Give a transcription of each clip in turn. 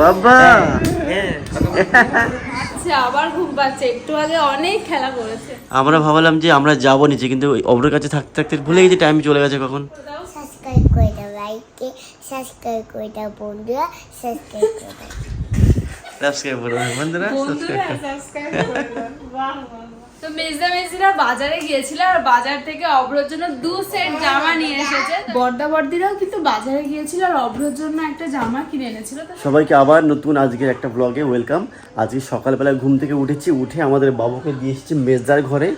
বাবা। হ্যাঁ আচ্ছা আবার ঘুম পাচ্ছে। একটু আগে অনেক খেলা করেছে। আমরা ভাবলাম যে আমরা যাব নিচে কিন্তু অব্রের কাছে থাকতে থাকতে ভুলে গেছি টাইম চলে গেছে কখন। সাবস্ক্রাইব করে দাও লাইকে সাবস্ক্রাইব করে দাও বন্ধুরা। সাবস্ক্রাইব করে দাও। সাবস্ক্রাইব করো বন্ধুরা। বন্ধুরা সাবস্ক্রাইব করে দাও। বাহ, বাহ। তো মেজদা মেজদিরা বাজারে গিয়েছিল আর বাজার থেকে অভ্রর জন্য দু সেট জামা নিয়ে এসেছে। বর্দা বর্দিরাও কিন্তু বাজারে গিয়েছিল আর অভ্রর জন্য একটা জামা কিনে এনেছিল। সবাইকে আবার নতুন আজকের একটা ব্লগে ওয়েলকাম আজকে সকালবেলা ঘুম থেকে উঠেছি, উঠে আমাদের বাবুকে দিয়ে এসেছি মেজদার ঘরে।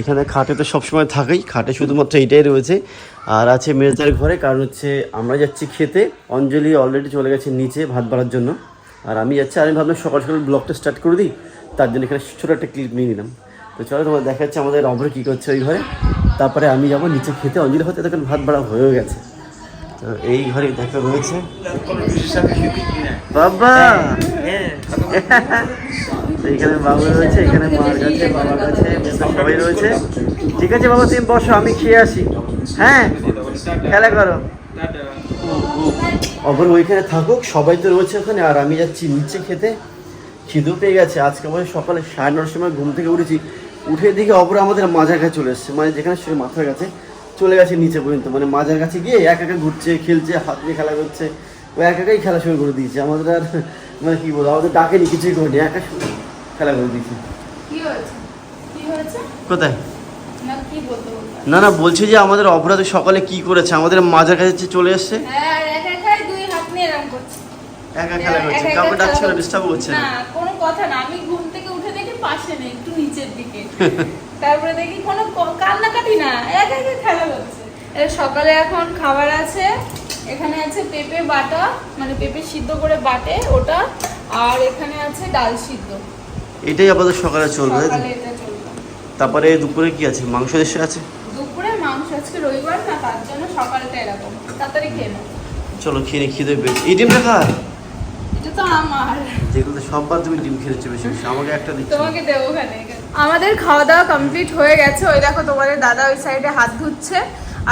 এখানে খাটে তো সবসময় থাকেই, খাটে শুধুমাত্র এটাই রয়েছে। আর আছে মেজদার ঘরে, কারণ হচ্ছে আমরা যাচ্ছি খেতে। অঞ্জলি অলরেডি চলে গেছে নিচে ভাত বাড়ার জন্য। আর আমি যাচ্ছি, আর আমি ভাবলাম সকাল সকাল ব্লগটা স্টার্ট করে দিই। তার জন্য এখানে ছোটো একটা ক্লিপ নিয়ে নিলাম। তো চলো তোমার দেখা যাচ্ছে আমাদের অভ্র কী করছে ওই ঘরে। তারপরে আমি যাব নিচে খেতে। অঞ্জলি হতে তখন ভাত বাড়া হয়েও গেছে। তো এই ঘরে দেখা রয়েছে। বাবা! এখানে বাবু রয়েছে, এখানে মার কাছে, বাবার কাছে সবাই রয়েছে। ঠিক আছে বাবা, তুমি বসো, আমি খেয়ে আসি। হ্যাঁ? খেলা করো। অপর ওইখানে থাকুক, সবাই তো রয়েছে ওখানে। আর আমি যাচ্ছি নিচে খেতে। খিদু পেয়ে গেছে। আজকে আমাদের সকালে সাড়ে নটার সময় ঘুম থেকে উঠেছি। উঠে দিকে অপর আমাদের মাজার কাছে চলে এসছে। মানে যেখানে সে মাথার কাছে চলে গেছে নিচে পর্যন্ত। মানে মাজার কাছে গিয়ে এক একা ঘুরছে খেলছে হাত দিয়ে খেলা করছে। ও একা একাই খেলা শুরু করে দিয়েছে। আমাদের আর মানে কি বলব আমাদের ডাকেনি কিছুই করেনি। একা শুরু খেলা করে দিয়েছে। কোথায়? না কি বলতে বলতে না না বলছি যে আমাদের অপরাধ সকালে কি করেছে? আমাদের মাজার কাছে চলে এসছে? হ্যাঁ একা একাই দুই হাত নিয়ে এরকম করছে। একা খেলা করছে। কাউকে ডাকছে না ডিস্টার্ব করছে না? কোনো কথা না। আমি ঘুম দেখি পাশে নেই একটু নিচের দিকে। তারপরে দেখি কোনো কান্নাকাটি না একা একা খেলা এ সকালে এখন খাবার আছে এখানে আছে পেঁপে বাটা মানে পেঁপে সিদ্ধ করে বাটে ওটা আর এখানে আছে ডাল সিদ্ধ। এটাই আপাতত সকালে চলবে তারপরে দুপুরে কি আছে? মাংস দেশে আছে? দুপুরে মাংস আজকে রবিবার না তার জন্য সকালটা এরকম। তাড়াতাড়ি খেয়ে চলো খেয়ে খিদে পেয়েছে। এই ডিমটা খা। এটা তো আমার। যেগুলো তো সববার তুমি ডিম খেয়েছো বেশি বেশি আমাকে একটা দিচ্ছি তোমাকে দেবো ওখানে আমাদের খাওয়া দাওয়া কমপ্লিট হয়ে গেছে। ওই দেখো তোমাদের দাদা ওই সাইডে হাত ধুচ্ছে।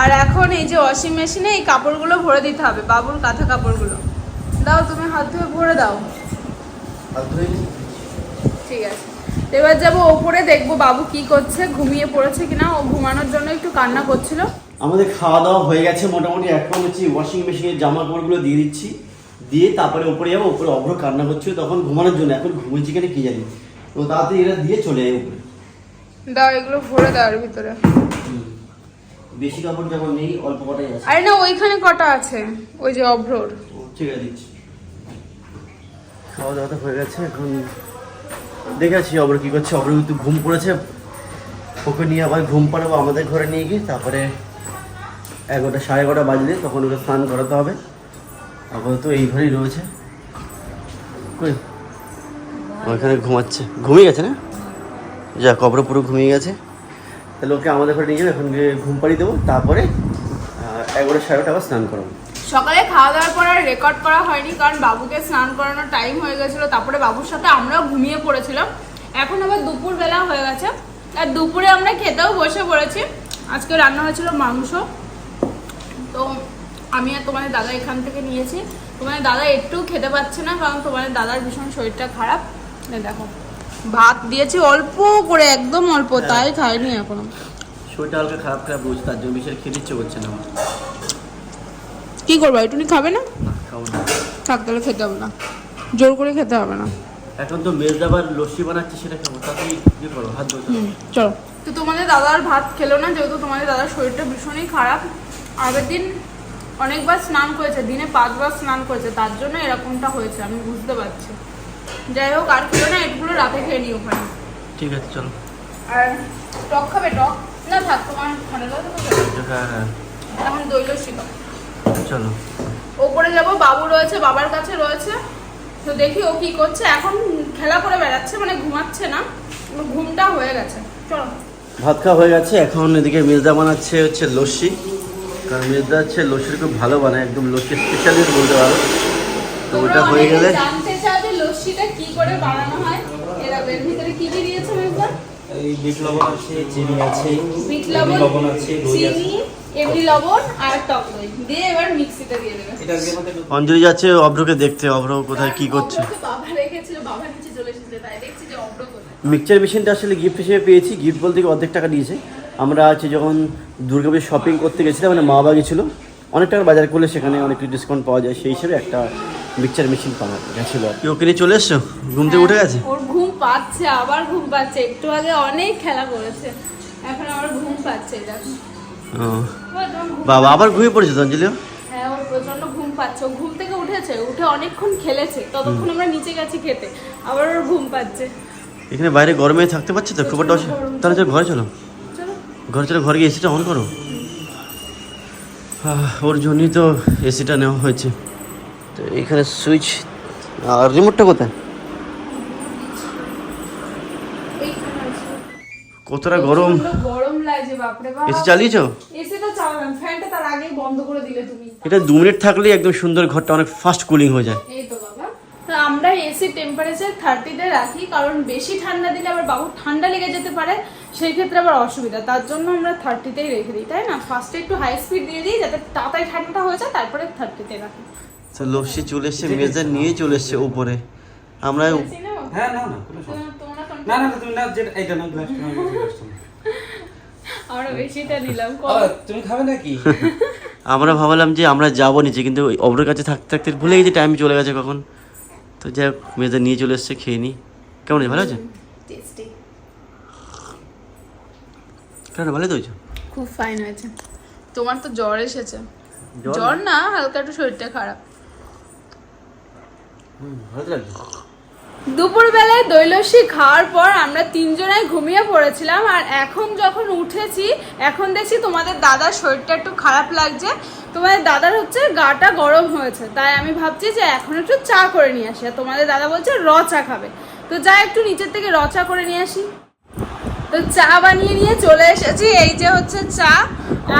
আর এখন এই যে ওয়াশিং মেশিনে এই কাপড়গুলো ভরে দিতে হবে বাবুর কাঁথা কাপড়গুলো। দাও তুমি হাত ধুয়ে ভরে দাও। ঠিক আছে। এবার যাব ওপরে দেখব বাবু কি করছে ঘুমিয়ে পড়েছে কিনা। ও ঘুমানোর জন্য একটু কান্না করছিল। আমাদের খাওয়া দাওয়া হয়ে গেছে মোটামুটি। এখন হচ্ছে ওয়াশিং মেশিনের জামা কাপড়গুলো দিয়ে দিচ্ছি। দিয়ে তারপরে উপরে যাব উপরে অভ্র কান্না করছিল তখন ঘুমানোর জন্য। এখন ঘুমিয়েছি কেন কি জানি? তো তাড়াতাড়ি এরা দিয়ে চলে যায় উপরে। দাও এগুলো ভরে দাও ভিতরে। বেশি কাপড় যেমন নেই অল্প কটাই আছে। আরে না ওইখানে কটা আছে? ওই যে অভ্রর। ঠিক আছে দিচ্ছি। খাওয়া দাওয়া তো হয়ে গেছে এখন দেখেছি অবর কি করছে। অবর কিন্তু ঘুম পড়েছে ওকে নিয়ে আবার ঘুম পাড়াবো আমাদের ঘরে নিয়ে গিয়ে। তারপরে এগারোটা সাড়ে এগারোটা বাজলে তখন ওকে স্নান করাতে হবে। আপাতত এই ঘরেই রয়েছে। কই? ওইখানে ঘুমাচ্ছে। ঘুমিয়ে গেছে না? যা কবর পুরো ঘুমিয়ে গেছে। তাহলে ওকে আমাদের ঘরে নিয়ে যাব এখন গিয়ে ঘুম পাড়িয়ে দেবো তারপরে আহ, এগারোটা সাড়ে আবার স্নান করাবো। সকালে খাওয়া দাওয়ার পর আর রেকর্ড করা হয়নি কারণ বাবুকে স্নান করানোর টাইম হয়ে গেছিল তারপরে বাবুর সাথে আমরাও ঘুমিয়ে পড়েছিলাম। এখন আবার দুপুর বেলা হয়ে গেছে। আর দুপুরে আমরা খেতেও বসে পড়েছি। আজকে রান্না হয়েছিল মাংস। তো আমি আর তোমাদের দাদা এখান থেকে নিয়েছি। তোমাদের দাদা একটু খেতে পাচ্ছে না কারণ তোমাদের দাদার ভীষণ শরীরটা খারাপ। দেখো ভাত দিয়েছি অল্প করে একদম অল্প তাই খাইনি এখনও। শরীরটা হালকা খারাপ খারাপ বলছে তার জন্য বিশেষ খেতে ইচ্ছে করছে না কি করব একটুনি খাবে না? না, খাব না। থাক তাহলে খেতে হবে না। জোর করে খেতে হবে না। এখন তো মেজদাবার লস্যি বানাচ্ছে সেটা খাব। তাতেই ইয়ে করো হাত ধরতে চলো। তো তোমাদের দাদার ভাত খেলো না যেহেতু তোমাদের দাদার শরীরটা ভীষণই খারাপ। আগের দিন অনেকবার স্নান করেছে দিনে পাঁচবার স্নান করেছে তার জন্য এরকমটা হয়েছে আমি বুঝতে পারছি। যাই হোক আর খেলো না এগুলো রাতে খেয়ে নিই ওখানে। ঠিক আছে চলো। আর টক খাবে টক? না থাক তোমার ঠান্ডা লাগবে তো হ্যাঁ এখন দই লস্যি চলো। ওপরে যাব বাবু রয়েছে বাবার কাছে রয়েছে। তো দেখি ও কি করছে এখন খেলা করে বেড়াচ্ছে মানে ঘুমাচ্ছে না। ঘুমটা হয়ে গেছে। চলো। ভাত খাওয়া হয়ে গেছে এখন এদিকে মেজদা বানাচ্ছে হচ্ছে লস্যি। কারণ মেজদা হচ্ছে লস্যির খুব ভালো বানায় একদম লস্যি স্পেশালিস্ট বলতে পারো। তো ওটা হয়ে গেলে জানতে চাও লস্যিটা কি করে বানানো হয়? এরা এর ভিতরে কি কি দিয়েছে মেজদা এই এই বিট লবণ আছে চিনি আছে বিট লবণ লবণ আছে দই আছে। এমনি লবণ আর টক দই। দিয়ে এবার মিক্সিতে দিয়ে দেবে। এটা দিয়ে মধ্যে অঞ্জলি যাচ্ছে অভ্রকে দেখতে অভ্র কোথায় কি করছে? বাবা রেখেছিল বাবা নিচে চলে এসেছে তাই দেখছি যে অভ্র কোথায়। মিক্সচার মেশিনটা আসলে গিফট হিসেবে পেয়েছি গিফট বলতে অর্ধেক টাকা দিয়েছে। আমরা আছে যখন দুর্গাপুজোর শপিং করতে গেছিলাম মানে মা বাবা গেছিল অনেক টাকা বাজার করলে সেখানে অনেক কিছু ডিসকাউন্ট পাওয়া যায় সেই হিসেবে একটা মিক্সচার মেশিন পাওয়া গেছিল। আর কি। ওকে নিয়ে চলে এসছো? ঘুম থেকে উঠে গেছে? ওর ঘুম পাচ্ছে আবার ঘুম পাচ্ছে। একটু আগে অনেক খেলা করেছে এখন আবার ঘুম পাচ্ছে দেখো। বাবা আবার ঘুমিয়ে পড়েছে তো অঞ্জলিও হ্যাঁ ওর প্রচণ্ড ঘুম পাচ্ছে। ও ঘুম থেকে উঠেছে উঠে অনেকক্ষণ খেলেছে ততক্ষণ আমরা নিচে গেছি খেতে আবার ওর ঘুম পাচ্ছে। এখানে বাইরে গরমে থাকতে পারছে তো খুব একটা অসু- তাহলে চলো ঘরে চলো। ঘরে চলো ঘরে গিয়ে এসিটা অন করো। ওর জন্যই তো এসিটা নেওয়া হয়েছে। তো এখানে সুইচ আর রিমোটটা কোথায়? কতটা গরম। গরম লাগছে বাপরে বাপ। এসি চালিয়েছো? এসি তো চালালাম ফ্যানটা তার আগেই বন্ধ করে দিলে তুমি। এটা দু মিনিট থাকলেই একদম সুন্দর ঘরটা অনেক ফাস্ট কুলিং হয়ে যায়। এই তো বাবা। তো আমরা এসি টেম্পারেচার থার্টিতে রাখি কারণ বেশি ঠান্ডা দিলে আবার বাবু ঠান্ডা লেগে যেতে পারে। সেই ক্ষেত্রে আবার অসুবিধা। তার জন্য আমরা থার্টিতেই রেখে দিই তাই না? ফার্স্টে একটু হাই স্পিড দিয়ে দিই যাতে তাড়াতাড়ি ঠান্ডাটা হয়ে যায় তারপরে থার্টিতে রাখি। তো লস্যি চলে এসছে মেজার নিয়ে চলে এসছে উপরে। আমরা হ্যাঁ না না না না তুমি না যেটা এইটা না গ্লাসটা। আমরা বেশিটা নিলাম তুমি খাবে নাকি? আমরা ভাবলাম যে আমরা যাব নিচে কিন্তু অব্রের কাছে থাকতে থাকতে ভুলে গেছি টাইম চলে গেছে কখন। তো যাই হোক মেজার নিয়ে চলে এসছে খেয়ে নি। কেমন আছে ভালো আছে? কেন ভালো তো খুব ফাইন হয়েছে। তোমার তো জ্বর এসেছে। জ্বর না? হালকা একটু শরীরটা খারাপ। দুপুরবেলায় দৈলসী খাওয়ার পর আমরা তিনজনাই ঘুমিয়ে পড়েছিলাম আর এখন যখন উঠেছি এখন দেখছি তোমাদের দাদার শরীরটা একটু খারাপ লাগছে। তোমাদের দাদার হচ্ছে গাটা গরম হয়েছে তাই আমি ভাবছি যে এখন একটু চা করে নিয়ে আসি। আর তোমাদের দাদা বলছে র চা খাবে। তো যা একটু নিচের থেকে র চা করে নিয়ে আসি। তো চা বানিয়ে নিয়ে চলে এসেছি। এই যে হচ্ছে চা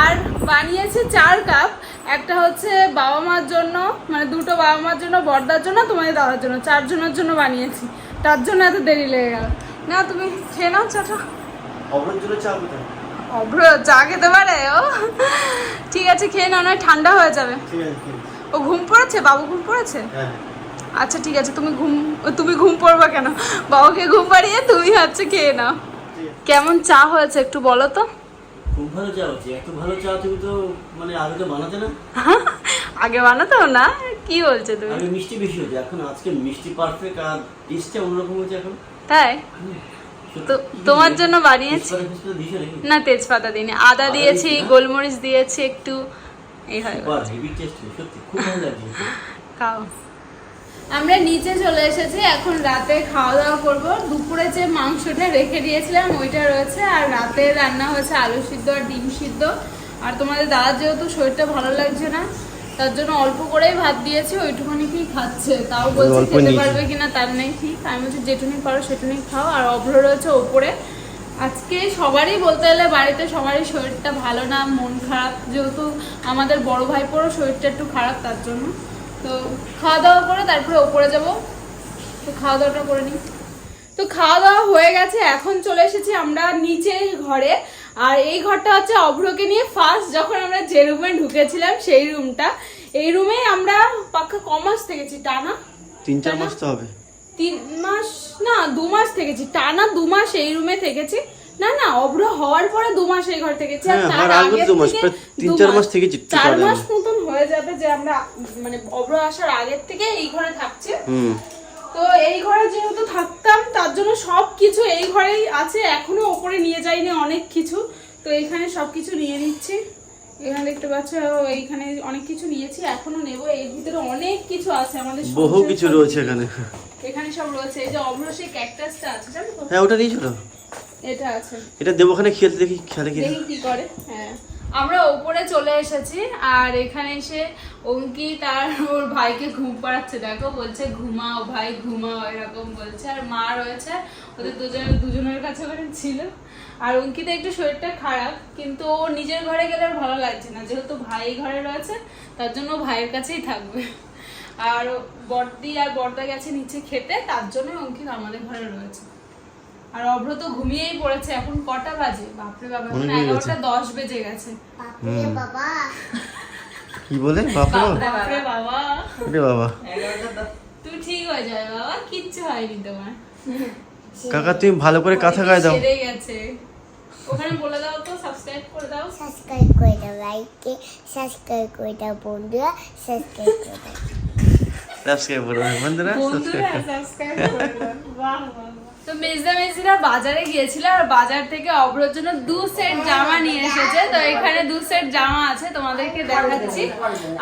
আর বানিয়েছি চার কাপ। একটা হচ্ছে বাবা মার জন্য মানে দুটো বাবা মার জন্য বর্দার জন্য তোমাদের দাদার জন্য। চারজনের জন্য বানিয়েছি। তার জন্য এত দেরি লেগে গেল। না তুমি খেয়ে নাও চাটা। অব্রের জন্য চা অভ্র চা খেতে পারে ও? ঠিক আছে খেয়ে নাও নয় ঠান্ডা হয়ে যাবে। ও ঘুম পড়েছে? বাবু ঘুম পড়েছে? হ্যাঁ। আচ্ছা ঠিক আছে তুমি ঘুম তুমি ঘুম পড়বা কেন? বাবাকে ঘুম পাড়িয়ে তুমি হচ্ছে খেয়ে নাও। কেমন চা হয়েছে একটু বলো তো? খুব ভালো চা হচ্ছে। এত ভালো চা তুমি তো মানে আগে তো বানাতে না? আগে বানাতো না? কি বলছো তুমি? আগে মিষ্টি বেশি এখন আজকে মিষ্টি পারফেক্ট আর টেস্টটা অন্যরকম হচ্ছে এখন। তাই? তো তোমার জন্য বানিয়েছি? না তেজপাতা দিইনি। আদা দিয়েছি গোলমরিচ দিয়েছি একটু। এই হয় সত্যি খুব ভালো লাগছে। খাও। আমরা নিচে চলে এসেছি এখন রাতে খাওয়া দাওয়া করব। দুপুরে যে মাংসটা রেখে দিয়েছিলাম ওইটা রয়েছে। আর রাতে রান্না হয়েছে আলু সিদ্ধ আর ডিম সিদ্ধ। আর তোমাদের দাদার যেহেতু শরীরটা ভালো লাগছে না তার জন্য অল্প করেই ভাত দিয়েছি ওইটুকুনি কি খাচ্ছে? তাও বলছে খেতে পারবে কিনা তার নেই ঠিক। আমি বলছি যেটুকুনি পারো সেটুকুনি খাও। আর অভ্র রয়েছে ওপরে। আজকে সবারই বলতে গেলে বাড়িতে সবারই শরীরটা ভালো না মন খারাপ। যেহেতু আমাদের বড় ভাইপোরও শরীরটা একটু খারাপ তার জন্য। তো খাওয়া দাওয়া করে তারপরে ওপরে যাব। তো খাওয়া দাওয়াটা করে নিই। তো খাওয়া দাওয়া হয়ে গেছে এখন চলে এসেছি আমরা নিচের ঘরে। আর এই ঘরটা হচ্ছে অভ্রকে নিয়ে ফার্স্ট যখন আমরা যে রুমে ঢুকেছিলাম সেই রুমটা এই রুমেই আমরা পাক্কা কমাস থেকেছি টানা। তিন চার মাস তো হবে। তিন মাস? না দু মাস থেকেছি। টানা দু মাস এই রুমে থেকেছি। না না অভ্র হওয়ার পরে দু মাস এই ঘর থেকেছি। আর হ্যাঁ, তার আগের দু মাস, তিন চার মাস। থেকেছি চার মাস আমি। আমরা মানে অভ্র আসার আগের থেকে এই ঘরে থাকছি। তো এই ঘরে যেহেতু থাকতাম তার জন্য সব কিছু এই ঘরেই আছে। এখনও ওপরে নিয়ে যাইনি অনেক কিছু। তো এখানে সব কিছু নিয়ে নিচ্ছি। এখানে দেখতে পাচ্ছ এইখানে অনেক কিছু নিয়েছি এখনও নেব। এর ভিতরে অনেক কিছু আছে আমাদের বহু কিছু রয়েছে এখানে। এখানে সব রয়েছে। এই যে অভ্র সেই ক্যাকটাসটা আছে জানো হ্যাঁ ওটা নিয়েছিল এটা আছে। এটা দেবো ওখানে খেলতে দেখি খেলে কি দেখি কি করে। হ্যাঁ। আমরা ওপরে চলে এসেছি আর এখানে এসে অঙ্কিত আর ওর ভাইকে ঘুম পাড়াচ্ছে, দেখো বলছে, ঘুমাও ভাই, ঘুমাও, এরকম বলছে। আর মা রয়েছে, ওদের দুজনের দুজনের কাছে ওখানে ছিল। আর অঙ্কিতা একটু শরীরটা খারাপ, কিন্তু ও নিজের ঘরে গেলে আর ভালো লাগছে না। যেহেতু ভাই ঘরে রয়েছে, তার জন্য ভাইয়ের কাছেই থাকবে। আর বর্দি আর বর্দা গেছে নিচে খেতে, তার জন্য অঙ্কিত আমাদের ঘরে রয়েছে। আর অভ্র তো ঘুমিয়েই পড়েছে এখন কটা বাজে? বাপরে বাবা এখন। এগারোটা দশ বেজে গেছে। বাবা। কি বলে? বাপরে বাবা। রে বাবা। তুই ঠিক হয়ে যাবে বাবা কিচ্ছু হয়নি তোমার। কাকা তুমি ভালো করে কথা গায়ে দাও। সেরে গেছে। ওখানে বলে দাও তো সাবস্ক্রাইব করে দাও। সাবস্ক্রাইব করে দাও লাইকে সাবস্ক্রাইব করে দাও বন্ধুরা। সাবস্ক্রাইব করে দাও। সাবস্ক্রাইব করো বন্ধুরা। বন্ধুরা সাবস্ক্রাইব সাবস্ক্রাইব করে দাও। বাহ বাহ। তো মেজদা মেজদিরা বাজারে গিয়েছিল আর বাজার থেকে অব্রর জন্য দু সেট জামা নিয়ে এসেছে। তো এখানে দু সেট জামা আছে তোমাদেরকে দেখাচ্ছি।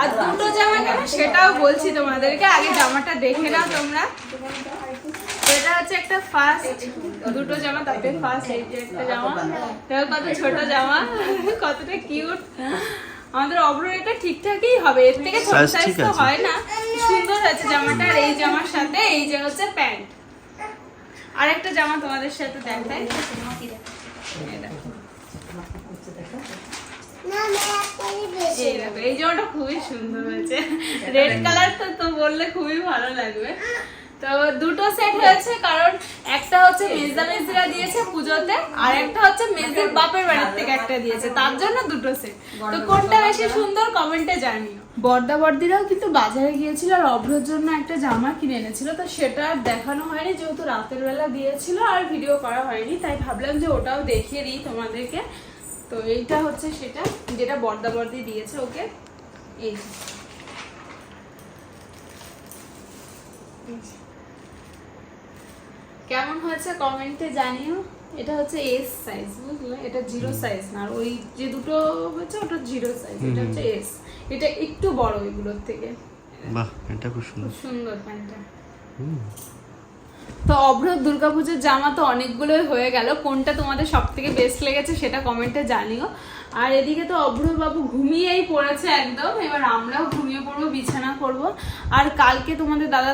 আর দুটো জামা কেন? সেটাও বলছি তোমাদেরকে। আগে জামাটা দেখে নাও তোমরা। এটা হচ্ছে একটা ফার্স্ট দুটো জামা তাতে ফার্স্ট এই যে একটা জামা। কত ছোট জামা। কতটা কিউট আমাদের এটা ঠিকঠাকই হবে। এর থেকে ছোট সাইজ তো হয় না। সুন্দর আছে জামাটা। আর এই জামার সাথে এই যে হচ্ছে প্যান্ট। আর একটা জামা তোমাদের সাথে দেখাই। এই জামাটা খুবই সুন্দর হয়েছে। রেড কালার তো তো বললে খুবই ভালো লাগবে। তো দুটো সেট হয়েছে, কারণ একটা হচ্ছে মেজদা মেজদিরা দিয়েছে পুজোতে, আর একটা হচ্ছে মেজদির বাপের বাড়ির থেকে একটা দিয়েছে। তার জন্য দুটো সেট তো কোনটা বেশি সুন্দর কমেন্টে জানিও। বর্দা বর্দিরাও কিন্তু বাজারে গিয়েছিল আর অভ্রর জন্য একটা জামা কিনে এনেছিল, তো সেটা আর দেখানো হয়নি, যেহেতু রাতের বেলা দিয়েছিল আর ভিডিও করা হয়নি, তাই ভাবলাম যে ওটাও দেখিয়ে দিই তোমাদেরকে। তো এইটা হচ্ছে সেটা, যেটা বর্দা বর্দি দিয়েছে ওকে। এই। কেমন হয়েছে কমেন্টে জানিও। এটা হচ্ছে এস সাইজ বুঝলে? এটা জিরো সাইজ না আর ওই যে দুটো হচ্ছে ওটা জিরো সাইজ এটা হচ্ছে এস এটা একটু বড় এগুলোর থেকে। বাহ এটা খুব সুন্দর। সুন্দর প্যান্টটা। তো অভ্র দুর্গাপুজোর জামা তো অনেকগুলোই হয়ে গেল। কোনটা তোমাদের সব থেকে বেস্ট লেগেছে সেটা কমেন্টে জানিও। আর এদিকে তো অভ্র বাবু ঘুমিয়েই পড়েছে একদম এবার আমরাও ঘুমিয়ে পড়ব বিছানা করব। আর কালকে তোমাদের দাদা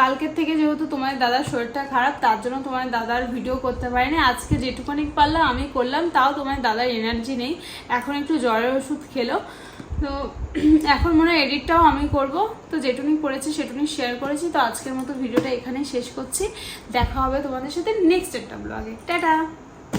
কালকের থেকে যেহেতু তোমার দাদার শরীরটা খারাপ, তার জন্য তোমার দাদার ভিডিও করতে পারিনি। আজকে যেটুকুনি পারলাম আমি করলাম, তাও তোমার দাদার এনার্জি নেই। এখন একটু জ্বরের ওষুধ খেলো। তো এখন মনে হয় এডিটটাও আমি করব। তো যেটুকুনি করেছি সেটুকুনি শেয়ার করেছি। তো আজকের মতো ভিডিওটা এখানে শেষ করছি। দেখা হবে তোমাদের সাথে নেক্সট একটা ব্লগে টাটা!